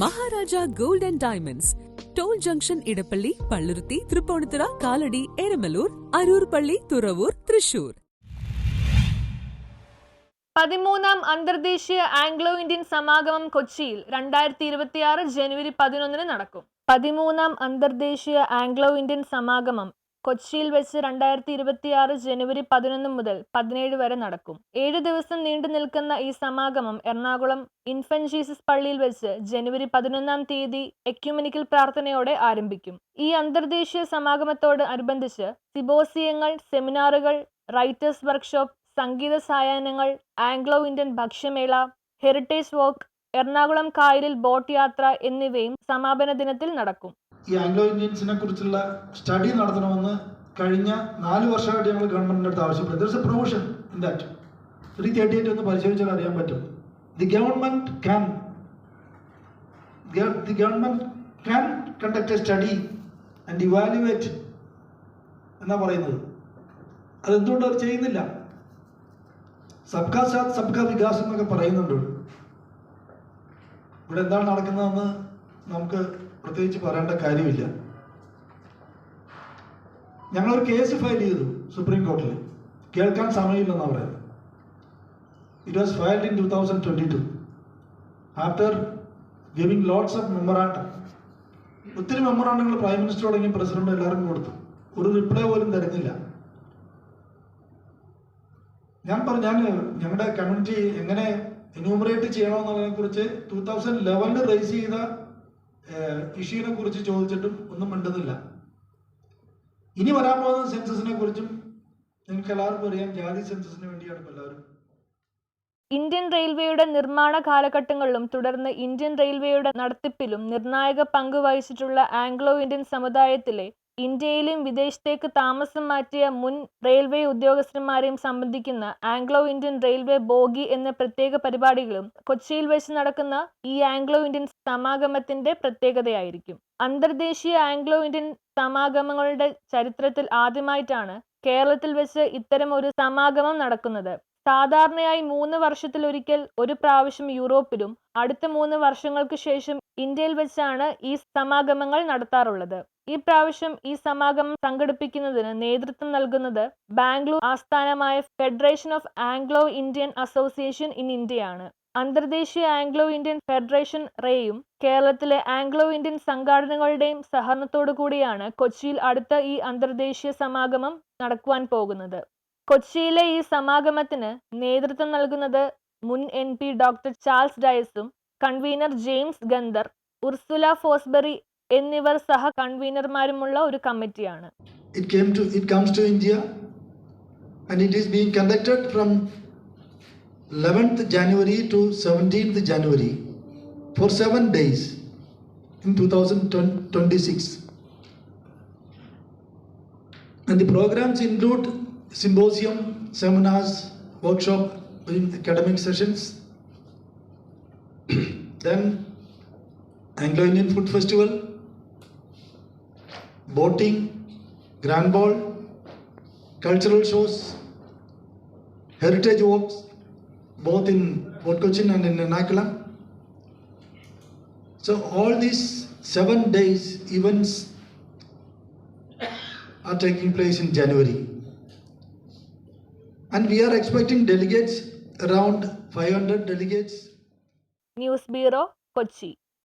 Maharaja gold and diamonds. Toll junction Edappally Palluruthy Tripunithura Kalady Eramalloor Aroor പള്ളി തുറവൂർ തൃശൂർ. പതിമൂന്നാം അന്തർദേശീയ Anglo Indian സമാഗമം കൊച്ചിയിൽ രണ്ടായിരത്തി ഇരുപത്തിയാറ് ജനുവരി പതിനൊന്നിന് നടക്കും. പതിമൂന്നാം അന്തർദേശീയ ആംഗ്ലോ ഇന്ത്യൻ സമാഗമം കൊച്ചിയിൽ വെച്ച് രണ്ടായിരത്തി ഇരുപത്തിയാറ് ജനുവരി പതിനൊന്ന് മുതൽ പതിനേഴ് വരെ നടക്കും. ഏഴു ദിവസം നീണ്ടു നിൽക്കുന്ന ഈ സമാഗമം എറണാകുളം ഇൻഫന്റ് ജീസസ് പള്ളിയിൽ വെച്ച് ജനുവരി പതിനൊന്നാം തീയതി എക്യുമെനിക്കൽ പ്രാർത്ഥനയോടെ ആരംഭിക്കും. ഈ അന്തർദേശീയ സമാഗമത്തോട് അനുബന്ധിച്ച് സിബോസിയങ്ങൾ സെമിനാറുകൾ റൈറ്റേഴ്സ് വർക്ക്ഷോപ്പ് സംഗീത സായാഹ്നങ്ങൾ ആംഗ്ലോ ഇന്ത്യൻ ഭക്ഷ്യമേള ഹെറിറ്റേജ് വോക്ക് എറണാകുളം കായലിൽ ബോട്ട് യാത്ര എന്നിവയും സമാപന ദിനത്തിൽ നടക്കും. ഈ ആംഗ്ലോ ഇന്ത്യൻസിനെ കുറിച്ചുള്ള സ്റ്റഡി നടത്തണമെന്ന് കഴിഞ്ഞ നാല് വർഷമായിട്ട് ഞങ്ങൾ ഗവൺമെന്റിന്റെ അടുത്ത് ആവശ്യപ്പെട്ടു. There is a provision in that three thirty eight ഒന്ന് പരിശോധിച്ചാൽ അറിയാൻ പറ്റും. The government can the government can conduct a study and evaluate എന്നാ പറയുന്നത്. അതെന്തുകൊണ്ട് അവർ ചെയ്യുന്നില്ല? സബ്കാ സാത്ത് സബ്കാ വികാസ് എന്നൊക്കെ പറയുന്നുണ്ട്. ഇവിടെ എന്താണ് നടക്കുന്നതെന്ന് നമുക്ക് പ്രത്യേകിച്ച് പറയേണ്ട കാര്യമില്ല. ഞങ്ങളൊരു കേസ് ഫയൽ ചെയ്തു സുപ്രീം കോടതിയിൽ. കേൾക്കാൻ സമയമില്ലെന്നാണ് പറയുന്നത്. It was filed in two thousand twenty two after giving lots of memorandum ഒത്തിരി മെമ്മറാണ്ടങ്ങൾ പ്രൈം മിനിസ്റ്റർ തുടങ്ങി പ്രസിഡന്റ് എല്ലാവർക്കും കൊടുത്തു. ഒരു റിപ്ലൈ പോലും തരുന്നില്ല. ഞാൻ പറഞ്ഞു ഞാൻ ഞങ്ങളുടെ കമ്മ്യൂണിറ്റി എങ്ങനെ എന്യൂമറേറ്റ് ചെയ്യണമെന്നുള്ളതിനെ കുറിച്ച് ടൂ തൗസൻഡ് ലെവനിൽ റേസ് ചെയ്ത ഇഷ്യൂനെ കുറിച്ച് ചോദിച്ചിട്ടും ഒന്നും മിണ്ടുന്നില്ല. ഇനി വരാൻ പോകുന്ന സെൻസസിനെ കുറിച്ചും നിങ്ങൾക്ക് എല്ലാവർക്കും അറിയാം. ജാതി സെൻസസിന് വേണ്ടിയാണ് എല്ലാവരും. ഇന്ത്യൻ റെയിൽവേയുടെ നിർമ്മാണ കാലഘട്ടങ്ങളിലും തുടർന്ന് ഇന്ത്യൻ റെയിൽവേയുടെ നടത്തിപ്പിലും നിർണായക പങ്ക് വഹിച്ചിട്ടുള്ള ആംഗ്ലോ ഇന്ത്യൻ സമുദായത്തിലെ ഇന്ത്യയിലും വിദേശത്തേക്ക് താമസം മാറ്റിയ മുൻ റെയിൽവേ ഉദ്യോഗസ്ഥന്മാരെയും സംബന്ധിക്കുന്ന ആംഗ്ലോ ഇന്ത്യൻ റെയിൽവേ ബോഗി എന്ന പ്രത്യേക പരിപാടികളും കൊച്ചിയിൽ വെച്ച് നടക്കുന്ന ഈ ആംഗ്ലോ ഇന്ത്യൻ സമാഗമത്തിന്റെ പ്രത്യേകതയായിരിക്കും. അന്തർദേശീയ ആംഗ്ലോ ഇന്ത്യൻ സമാഗമങ്ങളുടെ ചരിത്രത്തിൽ ആദ്യമായിട്ടാണ് കേരളത്തിൽ വെച്ച് ഇത്തരം ഒരു സമാഗമം നടക്കുന്നത്. സാധാരണയായി മൂന്ന് വർഷത്തിലൊരിക്കൽ ഒരു പ്രാവശ്യം യൂറോപ്പിലും അടുത്ത മൂന്ന് വർഷങ്ങൾക്ക് ശേഷം ഇന്ത്യയിൽ വെച്ചാണ് ഈ സമാഗമങ്ങൾ നടത്താറുള്ളത്. ഈ പ്രാവശ്യം ഈ സമാഗമം സംഘടിപ്പിക്കുന്നതിന് നേതൃത്വം നൽകുന്നത് ബാംഗ്ലൂർ ആസ്ഥാനമായ federation of Anglo Indian association in ഇന്ത്യയാണ്. അന്തർദേശീയ ആംഗ്ലോ ഇന്ത്യൻ ഫെഡറേഷൻ റേയും കേരളത്തിലെ ആംഗ്ലോ ഇന്ത്യൻ സംഘാടനങ്ങളുടെയും സഹകരണത്തോടു കൂടിയാണ് കൊച്ചിയിൽ അടുത്ത ഈ അന്തർദേശീയ സമാഗമം നടക്കുവാൻ പോകുന്നത്. കൊച്ചിയിലെ ഈ സമാഗമത്തിന് നേതൃത്വം നൽകുന്നത് മുൻ എം പി ഡോക്ടർ ചാൾസ് ഡയസും കൺവീനർ ജെയിംസ് ഗന്ധർ ഉർസുല ഫോസ്ബറി എന്നിവർ സഹ കൺവീനർമാരുമുള്ള ഒരു കമ്മിറ്റിയാണ് It came to it comes to India and it is being conducted from 11th January to 17th January for seven days in 2026. And the programs include symposium, seminars, workshop, academic sessions. then Anglo Indian Food Festival, boating, grand ball, cultural shows, heritage walks, both in Port Cochin and in Nakalam. So all these seven days events are taking place in January. And we are expecting delegates around 500 delegates. News Bureau, Kochi.